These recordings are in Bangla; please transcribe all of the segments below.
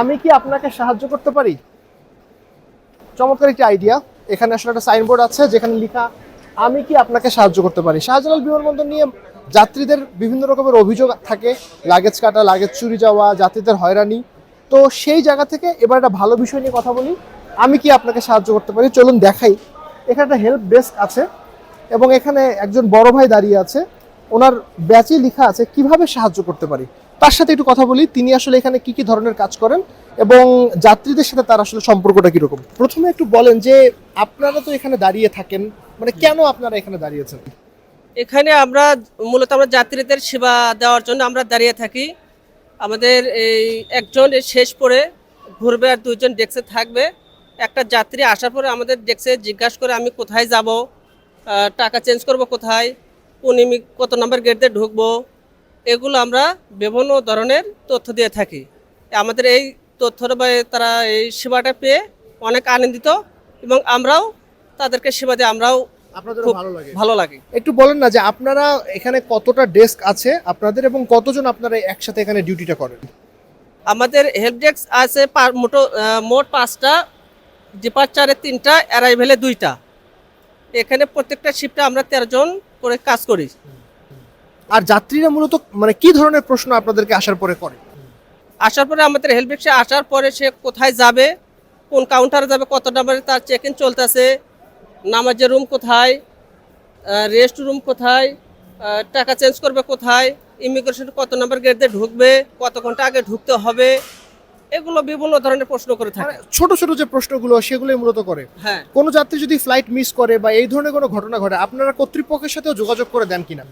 আমি কি আপনাকে সাহায্য করতে পারি? চমৎকার একটি আইডিয়া এখানে আসলে একটা সাইনবোর্ড আছে, যেখানে লেখা, আমি কি আপনাকে সাহায্য করতে পারি? শাহজালাল বিমানবন্দর নিয়ে যাত্রীদের বিভিন্ন রকমের অভিযোগ থাকে। লাগেজ কাটা লাগেজ চুরি যাওয়া, যাত্রীদের হয়রানি। তো সেই জায়গা থেকে এবার একটা ভালো বিষয় নিয়ে কথা বলি। আমি কি আপনাকে সাহায্য করতে পারি? চলুন দেখাই। এখানে একটা হেল্প ডেস্ক আছে এবং এখানে একজন বড় ভাই দাঁড়িয়ে আছে। ওনার ব্যাচে লেখা আছে, কীভাবে সাহায্য করতে পারি? তার সাথে একটু কথা বলি, তিনি আসলে এখানে কি কি ধরনের কাজ করেন এবং যাত্রীদের সাথে তার আসলে সম্পর্কটা কীরকম? প্রথমে একটু বলেন যে আপনারা তো এখানে দাঁড়িয়ে থাকেন মানে কেন আপনারা এখানে দাঁড়িয়েছেন এখানে আমরা মূলত আমরা যাত্রীদের সেবা দেওয়ার জন্য আমরা দাঁড়িয়ে থাকি। আমাদের এই একজন শেষ পরে ঘুরবে আর দুইজন ডেস্কে থাকবে। একটা যাত্রী আসার পরে আমাদের ডেস্কে জিজ্ঞাসা করে আমি কোথায় যাব টাকা চেঞ্জ করব কোথায় কোন কত নম্বর গেট দিয়ে ঢুকবো এগুলো আমরা বিভিন্ন ধরনের তথ্য দিয়ে থাকি। আমাদের এই তথ্যটা বা তারা এই সেবাটা পেয়ে অনেক আনন্দিত এবং আমরাও তাদেরকে সেবা দিয়ে আমরাও ভালো লাগে। ভালো লাগে। একটু বলেন না যে আপনারা এখানে কতটা ডেস্ক আছে আপনাদের এবং কতজন আপনারা একসাথে এখানে ডিউটিটা করেন? আমাদের হেল্প ডেস্ক আছে মোটো মোট পাঁচটা ডিপার্চারে তিনটা অ্যারাইভেলে দুইটা। এখানে প্রত্যেকটা শিফটে আমরা তেরো জন করে কাজ করি। আর যাত্রীরা মূলত মানে কি ধরনের প্রশ্ন আপনাদেরকে আসার পরে করে? আসার পরে আমাদের হেল্প ডেস্কে আসার পরে সে কোথায় যাবে কোন কাউন্টারে যাবে কত নম্বরে তার চেক ইন চলতেছে নামাজের রুম কোথায় রেস্ট রুম কোথায় টাকা চেঞ্জ করবে কোথায় ইমিগ্রেশন কত নাম্বার গেট দিয়ে ঢুকবে কত ঘণ্টা আগে ঢুকতে হবে এগুলো বিভিন্ন ধরনের প্রশ্ন করে মানে থাকে ছোট ছোট যে প্রশ্নগুলো সেগুলোই মূলত করে। হ্যাঁ। কোনো যাত্রী যদি ফ্লাইট মিস করে বা এই ধরনের কোনো ঘটনা ঘটে আপনারা কর্তৃপক্ষের সাথেও যোগাযোগ করে দেন কিনা?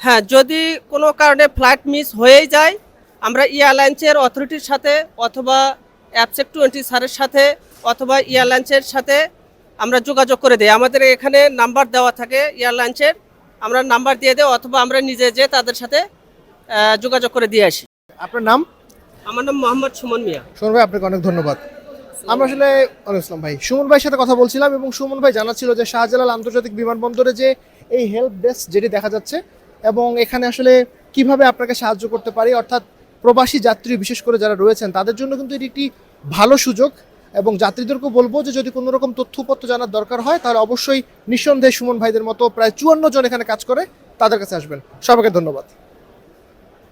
হ্যাঁ যদি কোনো কারণে ফ্লাইট মিস হয়েই যায় আমরা এয়ারলাইন্সের অথরিটির সাথে অথবা অ্যাপসেক টোয়েন্টি স্যারের সাথে অথবা এয়ারলাইন্সের সাথে আমরা যোগাযোগ করে দিই। আমাদের এখানে নাম্বার দেওয়া থাকে এয়ারলাইন্সের আমরা নাম্বার দিয়ে দেয় অথবা আমরা নিজে যে তাদের সাথে যোগাযোগ করে দিয়ে আসি। আপনার নাম? আমার নাম মোহাম্মদ সুমন মিয়া। সুমন ভাই আপনাকে অনেক ধন্যবাদ। আমরা আসলে আসসালাম ভাই। সুমন ভাইয়ের সাথে কথা বলছিলাম এবং সুমন ভাই জানাচ্ছিল যে শাহজালাল আন্তর্জাতিক বিমানবন্দরে যে এই হেল্প ডেস্ক যেটি দেখা যাচ্ছে এবং এখানে আসলে কীভাবে আপনাকে সাহায্য করতে পারি, অর্থাৎ প্রবাসী যাত্রী বিশেষ করে যারা রয়েছেন, তাদের জন্য কিন্তু এটি একটি ভালো সুযোগ এবং যাত্রীদেরকে বলব যে যদি কোনো রকম তথ্যপত্র জানার দরকার হয়, তাহলে অবশ্যই নিঃসন্দেহে সুমন ভাইদের মতো প্রায় চুয়ান্ন জন এখানে কাজ করে তাদের কাছে আসবেন। সবাইকে ধন্যবাদ।